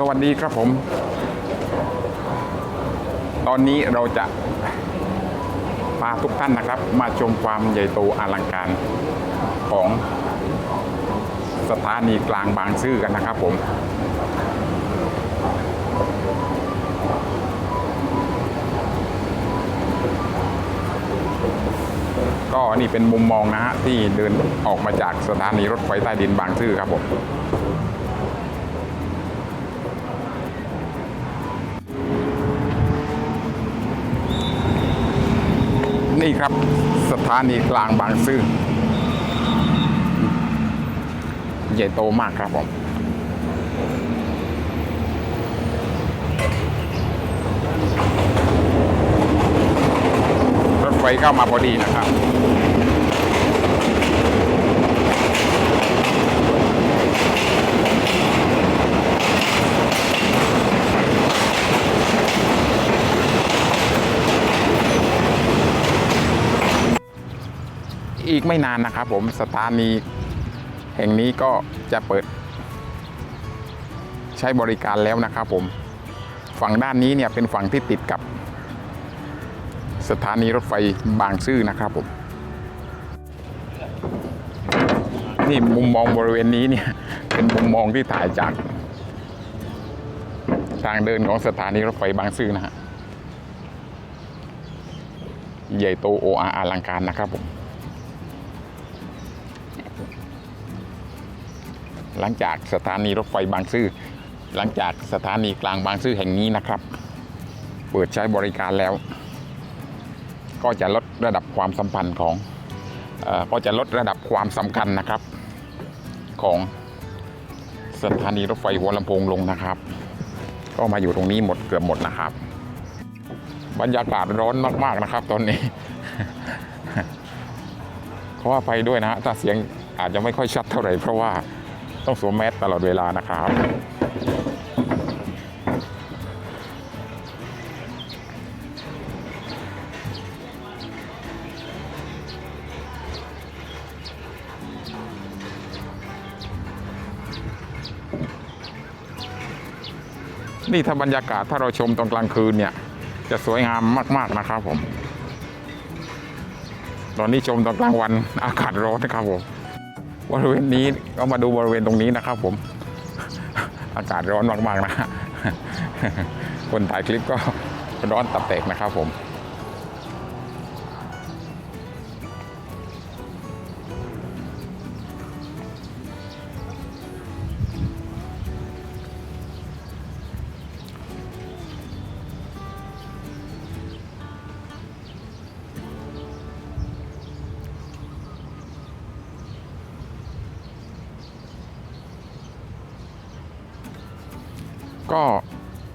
สวัสดีครับผม ตอนนี้เราจะพาทุกท่านนะครับ มาชมความใหญ่โตอลังการของสถานีกลางบางซื่อกันนะครับผมก็นี่เป็นมุมมองนะฮะที่เดินออกมาจากสถานีรถไฟใต้ดินบางซื่อครับผม นี่ครับ สถานีกลางบางซื่อใหญ่โตมากครับผมรถไฟเข้ามาพอดีนะครับ อีกไม่นานนะครับผมสถานีแห่งนี้ก็จะเปิด ใช้บริการแล้วนะครับผมฝั่งด้านนี้เนี่ยเป็นฝั่งที่ติดกับ สถานีรถไฟบางซื่อนะครับผมนี่มุมมองบริเวณนี้เนี่ยเป็นมุมมองที่ถ่ายจาก ทางเดินของสถานีรถไฟบางซื่อนะฮะใหญ่โตโออาอลังการนะครับผม หลังจากสถานีรถไฟบางซื่อหลังจากสถานีกลางบางซื่อแห่งนี้นะครับ เปิดใช้บริการแล้ว ก็จะลดระดับความสัมพันธ์ของก็จะลดระดับความสำคัญนะครับ ของสถานีรถไฟหัวลำโพงลงนะครับ ก็มาอยู่ตรงนี้หมดเกือบหมดนะครับ บรรยากาศร้อนมากๆนะครับ ตอนนี้ขออภัยด้วยนะฮะถ้าเสียงอาจจะไม่ค่อยชัดเท่าไหร่เพราะว่า ต้องสวมแมสตลอดเวลานะครับนี่ถ้าบรรยากาศถ้าเราชมตอนกลางคืนเนี่ย จะสวยงามมากๆนะครับผม ตอนนี้ชมตอนกลางวันอากาศร้อนนะครับผม บริเวณนี้ก็มาดูบริเวณตรงนี้นะครับผม อากาศร้อนมากๆนะคนถ่ายคลิปก็ร้อนตับแตกนะครับผม ก็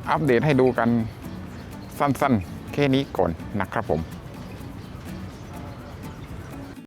อัปเดตให้ดูกันสั้นๆ แค่นี้ก่อนนะครับผม